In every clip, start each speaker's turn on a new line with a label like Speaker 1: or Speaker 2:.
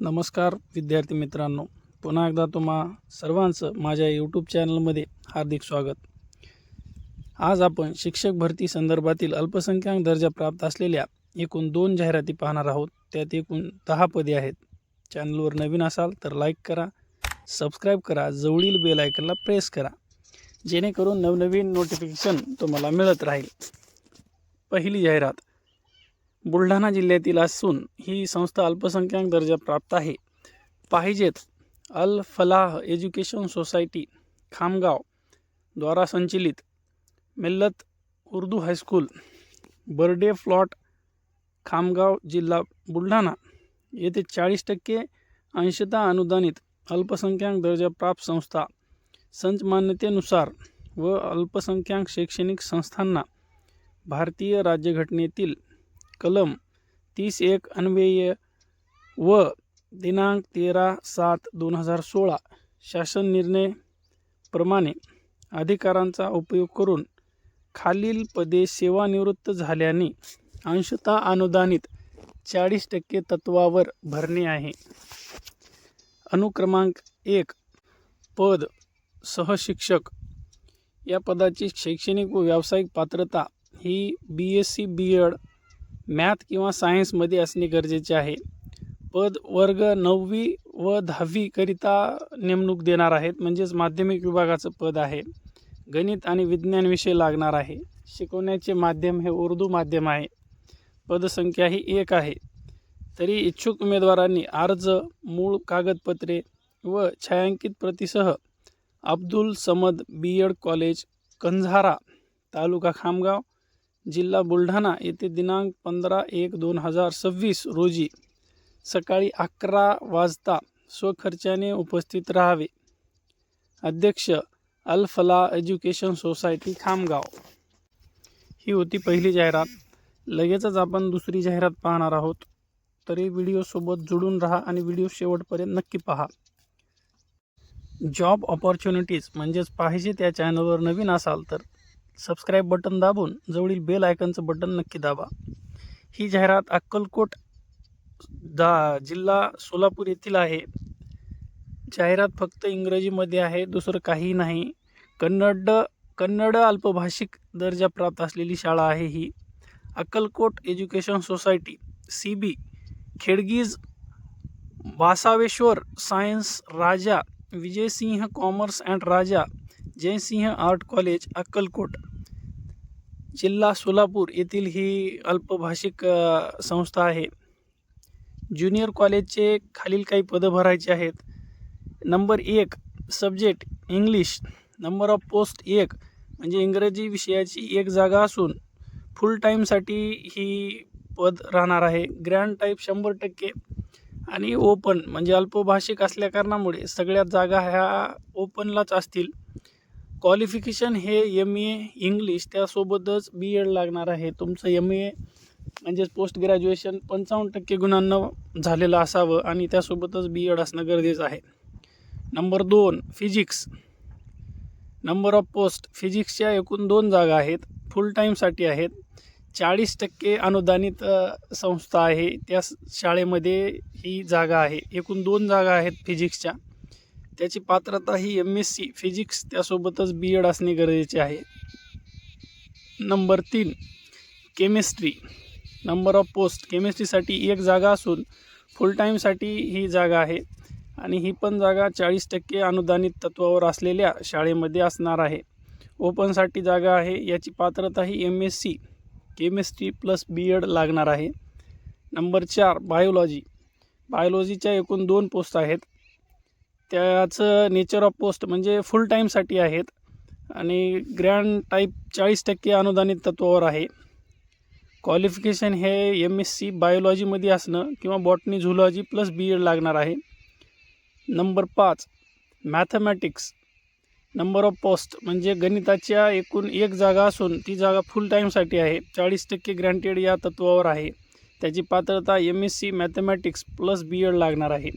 Speaker 1: नमस्कार विद्यार्थी मित्रांनो. पुन्हा एकदा तुम्हा सर्वांचं माझ्या यूट्यूब चॅनलमध्ये हार्दिक स्वागत. आज आपण शिक्षक भरती संदर्भातील अल्पसंख्याक दर्जा प्राप्त असलेल्या एकूण दोन जाहिराती पाहणार आहोत. त्यात एकूण दहा पदे आहेत. चॅनलवर नवीन असाल तर लाईक करा सबस्क्राईब करा जवळील बेल आयकनला प्रेस करा. जेणेकरून नवनवीन नोटिफिकेशन तुम्हाला मिळत राहील. पहिली जाहिरात बुलढाणा जिल्ह्यातील असून ही संस्था अल्पसंख्याक दर्जा प्राप्त आहे. पाहिजेत अल फलाह एज्युकेशन सोसायटी खामगाव द्वारा संचलित Millat Urdu high school Barde plot Khamgaon जिल्हा बुलढाणा. येथे चाळीस टक्के अंशतः अनुदानित अल्पसंख्याक दर्जा प्राप्त संस्था संच मान्यतेनुसार व अल्पसंख्याक शैक्षणिक संस्थांना भारतीय राज्यघटनेतील कलम तीस एक अन्वय व दिनांक तेरा सात दोन हजार सोळा शासन निर्णय प्रमाणे अधिकारांचा उपयोग करून खालील पदे सेवानिवृत्त झाल्याने अंशतः अनुदानित चाळीस टक्के तत्वावर भरणे आहे. अनुक्रमांक एक पद सहशिक्षक. या पदाची शैक्षणिक व व्यावसायिक पात्रता ही B S C B Ed math किंवा सायन्समध्ये असणे गरजेचे आहे. पद वर्ग नववी व दहावीकरिता नेमणूक देणार आहेत म्हणजेच माध्यमिक विभागाचं पद आहे. गणित आणि विज्ञान विषय लागणार आहे. शिकवण्याचे माध्यम हे उर्दू माध्यम आहे. पदसंख्या ही एक आहे. तरी इच्छुक उमेदवारांनी अर्ज मूळ कागदपत्रे व छायांकित प्रतीसह Abdul Samad B Ed college Kanzara taluka Khamgaon जिल्हा बुलढाणा येथे दिनांक पंधरा एक दोन हजार सव्वीस रोजी सकाळी अकरा वाजता स्वखर्चाने उपस्थित राहावे. अध्यक्ष अलफला एज्युकेशन सोसायटी खामगाव. ही होती पहिली जाहिरात. लगेचच आपण दुसरी जाहिरात पाहणार आहोत. तरी व्हिडिओसोबत जुळून राहा आणि व्हिडिओ शेवटपर्यंत नक्की पहा. जॉब ऑपॉर्च्युनिटीज म्हणजेच पाहिजे त्या चॅनलवर नवीन असाल तर सबस्क्राईब बटन दाबून जवळील बेल आयकनचं बटन नक्की दाबा. ही जाहिरात अक्कलकोट दा जिल्हा सोलापूर येथील आहे. जाहिरात फक्त इंग्रजीमध्ये आहे दुसरं काही नाही. कन्नड कन्नड अल्पभाषिक दर्जा प्राप्त असलेली शाळा आहे ही. Akkalkot education society C B Khedgis Vasaveshwar science Raja Vijaysinh commerce and Raja Jaysinh art college Akkalkot. जिल्हा सोलापूर येथील ही अल्पभाषिक संस्था आहे. ज्युनियर कॉलेजचे खालील काही पदं भरायचे आहेत. नंबर एक subject English. Number of post एक म्हणजे इंग्रजी विषयाची एक जागा असून फुल टाईमसाठी ही पद राहणार आहे. ग्रँड टाईप शंभर टक्के. आणि ओपन म्हणजे अल्पभाषिक असल्या कारणामुळे सगळ्या जागा ह्या ओपनलाच असतील. क्वालिफिकेशन हे एम ए इंग्लिश त्यासोबतच बी एड लागणार आहे. तुमचं एम ए म्हणजेच पोस्ट ग्रॅज्युएशन पंचावन्न टक्के गुणांना झालेलं असावं आणि त्यासोबतच बी एड असणं गरजेचं आहे. नंबर दोन फिजिक्स नंबर ऑफ पोस्ट फिजिक्सच्या एकूण दोन जागा आहेत. फुल टाईमसाठी आहेत. चाळीस टक्के अनुदानित संस्था आहे. त्या शाळेमध्ये ही जागा आहे. एकूण दोन जागा आहेत फिजिक्सच्या त्याची पात्रता ही एम एस सी फिजिक्स त्यासोबतच बी एड असणे गरजेचे आहे. नंबर तीन केमिस्ट्री नंबर ऑफ पोस्ट केमिस्ट्रीसाठी एक जागा असून फुल टाईमसाठी ही जागा आहे आणि ही पण जागा चाळीस टक्के अनुदानित तत्वावर असलेल्या शाळेमध्ये असणार आहे. ओपनसाठी जागा आहे याची पात्रता ही M S C chemistry plus B Ed लागणार आहे. नंबर चार बायोलॉजी बायोलॉजीच्या एकूण दोन पोस्ट आहेत. त्याचं नेचर ऑफ पोस्ट म्हणजे फुल टाईमसाठी आहेत. आणि ग्रँड टाईप चाळीस टक्के अनुदानित तत्वावर आहे. क्वालिफिकेशन हे एम एस सी बायोलॉजीमध्ये असणं किंवा botany zoology plus B Ed लागणार आहे. नंबर पाच मॅथमॅटिक्स नंबर ऑफ पोस्ट म्हणजे गणिताच्या एकूण एक जागा असून ती जागा फुल टाईमसाठी आहे. चाळीस टक्के ग्रँटेड या तत्वावर आहे. त्याची पात्रता M S C mathematics plus B Ed लागणार आहे.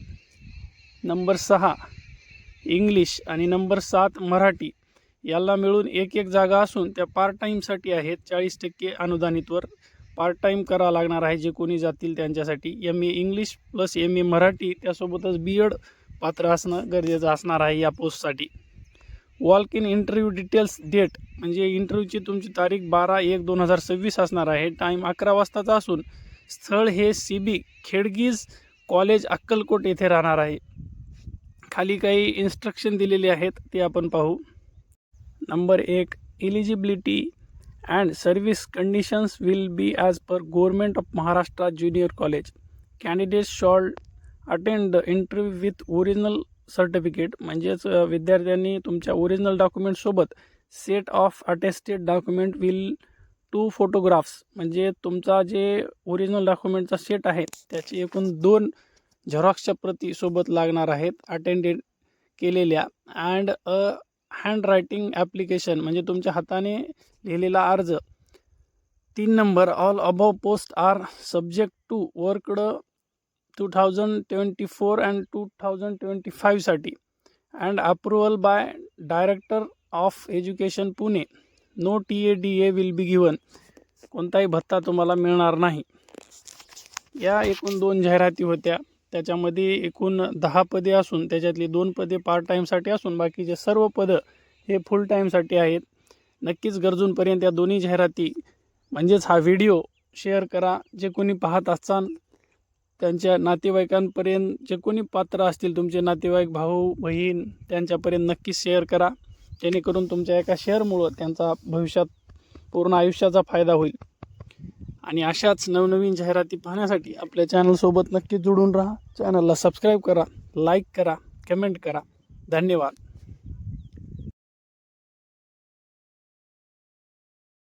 Speaker 1: नंबर सहा इंग्लिश आणि नंबर सात मराठी. याला मिळून एक एक जागा असून त्या पार्ट टाईमसाठी आहेत. चाळीस टक्के अनुदानितवर पार्ट टाईम करावं लागणार आहे जे कोणी जातील त्यांच्यासाठी. M A English plus M A Marathi त्यासोबतच बी एड पात्र असणं गरजेचं असणार आहे या पोस्टसाठी walk in interview details date म्हणजे इंटरव्ह्यूची तुमची तारीख बारा एक दोन हजार सव्वीस असणार आहे. टाईम अकरा वाजताचा असून स्थळ हे C B Khedgis college Akkalkot येथे राहणार आहे. खाली काही इन्स्ट्रक्शन दिलेले आहेत ते आपण पाहू. नंबर एक eligibility and service conditions will be as per government of Maharashtra junior college candidate shall attend the interview with original certificate म्हणजेच विद्यार्थ्यांनी तुमच्या original डॉक्युमेंटसोबत set of attested document will two photographs म्हणजे तुमचा जे ओरिजिनल डॉक्युमेंटचा सेट आहे त्याची एकूण दोन झेरॉक्सच्या प्रती सोबत लागणार आहेत अटेंडेड केलेल्या. And a hand writing application म्हणजे तुमच्या हाताने लिहिलेला अर्ज. तीन number all above post are subject to worked two thousand twenty four and two thousand twenty फाईव्हसाठी and approval by director of education Pune no T A D A will be given कोणताही भत्ता तुम्हाला मिळणार नाही. या एकूण दोन जाहिराती होत्या. त्याच्यामध्ये एकूण दहा पदे असून त्याच्यातली दोन पदे पार्ट टाईमसाठी असून बाकीचे सर्व पदं हे फुल टाईमसाठी आहेत. नक्कीच गरजूंपर्यंत या दोन्ही जाहिराती म्हणजेच हा व्हिडिओ शेअर करा. जे कोणी पाहत असाल त्यांच्या नातेवाईकांपर्यंत जे कोणी पात्र असतील तुमचे नातेवाईक भाऊ बहीण त्यांच्यापर्यंत नक्कीच शेअर करा. जेणेकरून तुमच्या एका शेअरमुळं त्यांचा भविष्यात पूर्ण आयुष्याचा फायदा होईल. आणि अशाच नवनवीन जाहिराती पाहण्यासाठी आपल्या चॅनलसोबत नक्की जुडून राहा. चॅनलला सबस्क्राईब करा लाईक करा कमेंट करा. धन्यवाद.